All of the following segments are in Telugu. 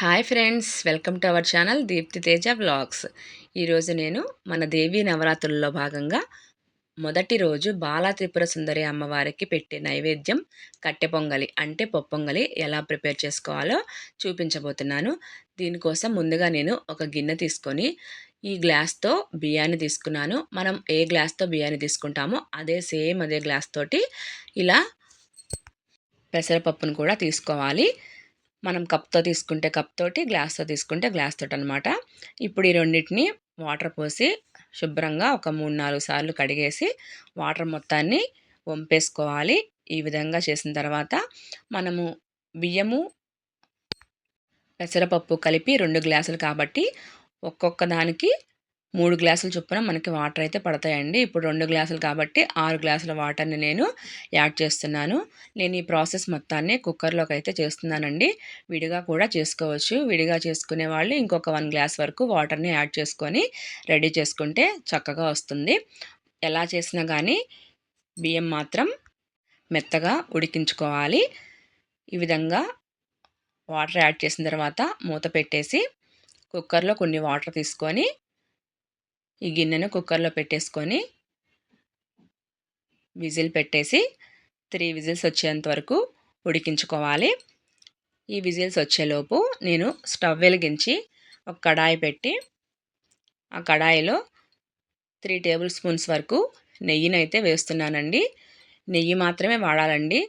Hi friends welcome to our channel Deepthi Teja vlogs. ఈరోజు నేను మన దేవీ నవరాత్రుల్లో భాగంగా మొదటి రోజు బాలా త్రిపుర సుందరి అమ్మవారికి పెట్టే నైవేద్యం కట్టె పొంగలి అంటే పొప్పొంగలి ఎలా ప్రిపేర్ చేసుకోవాలో చూపించబోతున్నాను. దీనికోసం ముందుగా నేను ఒక గిన్నె తీసుకొని ఈ గ్లాస్తో బియ్యాన్ని తీసుకున్నాను. మనం ఏ గ్లాస్తో బియ్యాన్ని తీసుకుంటామో అదే సేమ్ అదే గ్లాస్ తోటి ఇలా పెసరపప్పును కూడా తీసుకోవాలి. మనం కప్తో తీసుకుంటే కప్ తోటి గ్లాస్తో తీసుకుంటే గ్లాస్ తోటి అనమాట ఇప్పుడు ఈ రెండింటిని వాటర్ పోసి శుభ్రంగా ఒక మూడు నాలుగు సార్లు కడిగేసి వాటర్ మొత్తాన్ని వంపేసుకోవాలి. ఈ విధంగా చేసిన తర్వాత మనము బియ్యము పెసరపప్పు కలిపి రెండు గ్లాసులు కాబట్టి ఒక్కొక్క దానికి మూడు గ్లాసులు చొప్పున మనకి వాటర్ అయితే పడతాయండి. ఇప్పుడు రెండు గ్లాసులు కాబట్టి ఆరు గ్లాసుల వాటర్ని నేను యాడ్ చేస్తున్నాను. నేను ఈ ప్రాసెస్ మొత్తాన్ని కుక్కర్లోకి అయితే చేస్తున్నానండి. విడిగా కూడా చేసుకోవచ్చు. విడిగా చేసుకునే వాళ్ళు ఇంకొక వన్ గ్లాస్ వరకు వాటర్ని యాడ్ చేసుకొని రెడీ చేసుకుంటే చక్కగా వస్తుంది. ఎలా చేసినా కానీ బియ్యం మాత్రం మెత్తగా ఉడికించుకోవాలి. ఈ విధంగా వాటర్ యాడ్ చేసిన తర్వాత మూత పెట్టేసి కుక్కర్లో కొన్ని వాటర్ తీసుకొని ఈ గిన్నెను కుక్కర్లో పెట్టేసుకొని విజిల్ పెట్టేసి త్రీ విజిల్స్ వచ్చేంత వరకు ఉడికించుకోవాలి. ఈ విజిల్స్ వచ్చేలోపు నేను స్టవ్ వెలిగించి ఒక కడాయి పెట్టి ఆ కడాయిలో త్రీ టేబుల్ స్పూన్స్ వరకు నెయ్యినైతే వేస్తున్నానండి. నెయ్యి మాత్రమే వాడాలండి.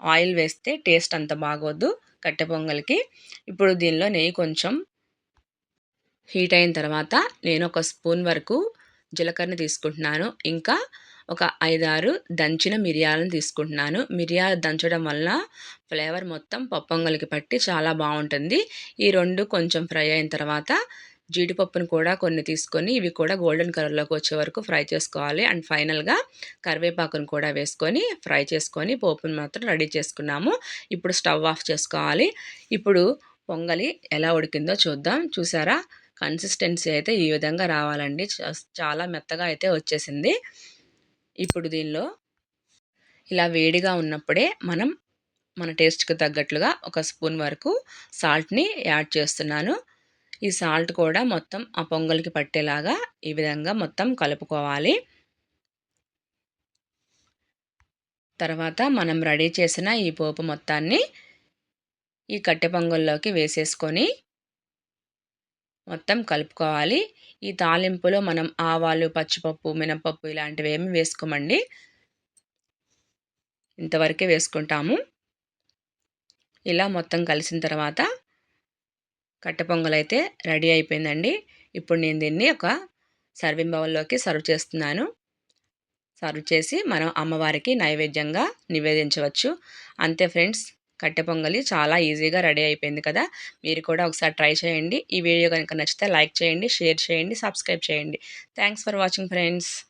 ఆయిల్ వేస్తే టేస్ట్ అంత బాగోద్దు కట్టె పొంగల్కి. ఇప్పుడు దీనిలో నెయ్యి కొంచెం హీట్ అయిన తర్వాత నేను ఒక స్పూన్ వరకు జీలకర్ర తీసుకుంటున్నాను. ఇంకా ఒక ఐదారు దంచిన మిరియాలను తీసుకుంటున్నాను. మిరియాలు దంచడం వల్ల ఫ్లేవర్ మొత్తం పప్పొంగలికి పట్టి చాలా బాగుంటుంది. ఈ రెండు కొంచెం ఫ్రై అయిన తర్వాత జీడిపప్పును కూడా కొన్ని తీసుకొని ఇవి కూడా గోల్డెన్ కలర్లోకి వచ్చే వరకు ఫ్రై చేసుకోవాలి. అండ్ ఫైనల్గా కరివేపాకును కూడా వేసుకొని ఫ్రై చేసుకొని పోపును మాత్రం రెడీ చేసుకున్నాము. ఇప్పుడు స్టవ్ ఆఫ్ చేసుకోవాలి. ఇప్పుడు పొంగలి ఎలా ఉడికిందో చూద్దాం. చూసారా? కన్సిస్టెన్సీ అయితే ఈ విధంగా రావాలండి. చాలా మెత్తగా అయితే వచ్చేసింది. ఇప్పుడు దీనిలో ఇలా వేడిగా ఉన్నప్పుడే మనం మన టేస్ట్కి తగ్గట్లుగా ఒక స్పూన్ వరకు సాల్ట్ని యాడ్ చేస్తున్నాను. ఈ సాల్ట్ కూడా మొత్తం ఆ పొంగల్కి పట్టేలాగా ఈ విధంగా మొత్తం కలుపుకోవాలి. తర్వాత మనం రెడీ చేసిన ఈ పోపు మొత్తాన్ని ఈ కట్టె పొంగల్లోకి వేసేసుకొని మొత్తం కలుపుకోవాలి. ఈ తాలింపులో మనం ఆవాలు పచ్చిపప్పు మినపప్పు ఇలాంటివి ఏమి వేసుకోమండి. ఇంతవరకే వేసుకుంటాము. ఇలా మొత్తం కలిసిన తర్వాత కట్టె పొంగల్ అయితే రెడీ అయిపోయిందండి. ఇప్పుడు నేను దీన్ని ఒక సర్వింగ్ బౌల్లోకి సర్వ్ చేస్తున్నాను. సర్వ్ చేసి మనం అమ్మవారికి నైవేద్యంగా నివేదించవచ్చు. అంతే ఫ్రెండ్స్ కట్టె పొంగలి చాలా ఈజీగా రెడీ అయిపోయింది కదా. మీరు కూడా ఒకసారి ట్రై చేయండి. ఈ వీడియో కనుక నచ్చితే లైక్ చేయండి షేర్ చేయండి సబ్స్క్రైబ్ చేయండి. Thanks for watching friends.